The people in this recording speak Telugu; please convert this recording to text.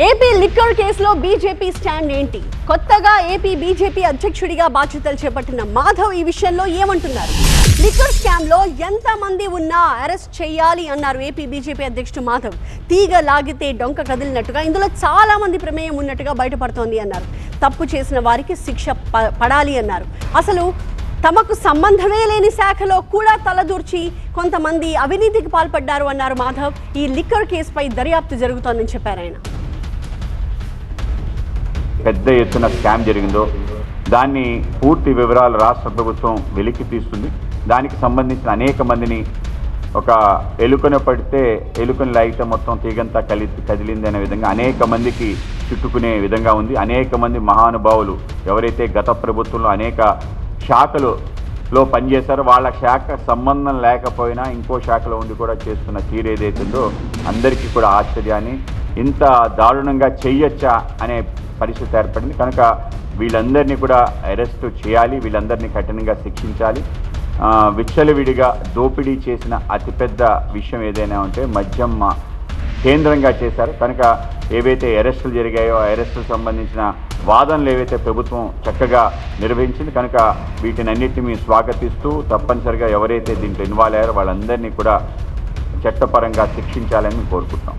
ఏపీ లిక్కర్ కేసులో బీజేపీ స్టాండ్ ఏంటి? కొత్తగా ఏపీ బీజేపీ అధ్యక్షుడిగా బాధ్యతలు చేపట్టిన మాధవ్ ఈ విషయంలో ఏమంటున్నారు? లిక్కర్ స్కామ్లో ఎంత మంది ఉన్నా అరెస్ట్ చేయాలి అన్నారు ఏపీ బీజేపీ అధ్యక్షుడు మాధవ్. తీగ లాగితే డొంక కదిలినట్టుగా ఇందులో చాలా మంది ప్రమేయం ఉన్నట్టుగా బయటపడుతోంది అన్నారు. తప్పు చేసిన వారికి శిక్ష ప- పడాలి అన్నారు. అసలు తమకు సంబంధమే లేని శాఖలో కూడా తలదూర్చి కొంతమంది అవినీతికి పాల్పడ్డారు అన్నారు మాధవ్. ఈ లిక్కర్ కేసుపై దర్యాప్తు జరుగుతోందని చెప్పారు ఆయన. పెద్ద ఎత్తున స్కామ్ జరిగిందో దాన్ని పూర్తి వివరాలు రాష్ట్ర ప్రభుత్వం వెలికి తీస్తుంది. దానికి సంబంధించిన అనేక మందిని ఒక ఎలుకన పడితే ఎలుకని లాగితే మొత్తం తీగంతా కలి కదిలింది అనే విధంగా అనేక మందికి చుట్టుకునే విధంగా ఉంది. అనేక మంది మహానుభావులు ఎవరైతే గత ప్రభుత్వంలో అనేక శాఖలులో పనిచేశారో వాళ్ళ శాఖ సంబంధం లేకపోయినా ఇంకో శాఖలో ఉండి కూడా చేస్తున్న తీరు ఏదైతుందో అందరికీ కూడా ఆశ్చర్యాన్ని ఇంత దారుణంగా చేయొచ్చా అనే పరిస్థితి ఏర్పడింది. కనుక వీళ్ళందరినీ కూడా అరెస్టు చేయాలి వీళ్ళందరినీ కఠినంగా శిక్షించాలి. విచ్చలవిడిగా దోపిడీ చేసిన అతిపెద్ద విషయం ఏదైనా ఉంటే మద్యం కేంద్రంగా చేశారు. కనుక ఏవైతే అరెస్టులు జరిగాయో ఆ అరెస్టులకు సంబంధించిన వాదనలు ఏవైతే ప్రభుత్వం చక్కగా నిర్వహించింది కనుక వీటిని అన్నిటిని స్వాగతిస్తూ తప్పనిసరిగా ఎవరైతే దీంట్లో ఇన్వాల్వ్ అయ్యారో వాళ్ళందరినీ కూడా చట్టపరంగా శిక్షించాలని కోరుకుంటున్నాం.